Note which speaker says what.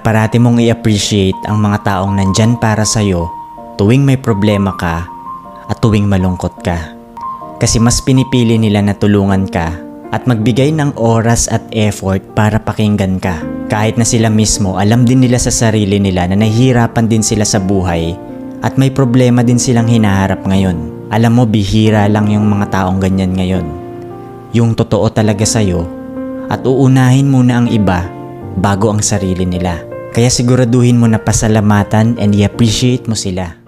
Speaker 1: Parati mong i-appreciate ang mga taong nandyan para sa'yo tuwing may problema ka at tuwing malungkot ka. Kasi mas pinipili nila na tulungan ka at magbigay ng oras at effort para pakinggan ka. Kahit na sila mismo, alam din nila sa sarili nila na nahihirapan din sila sa buhay at may problema din silang hinaharap ngayon. Alam mo, bihira lang yung mga taong ganyan ngayon. Yung totoo talaga sa'yo at uunahin muna ang iba bago ang sarili nila. Kaya siguraduhin mo na pasalamatan and i-appreciate mo sila.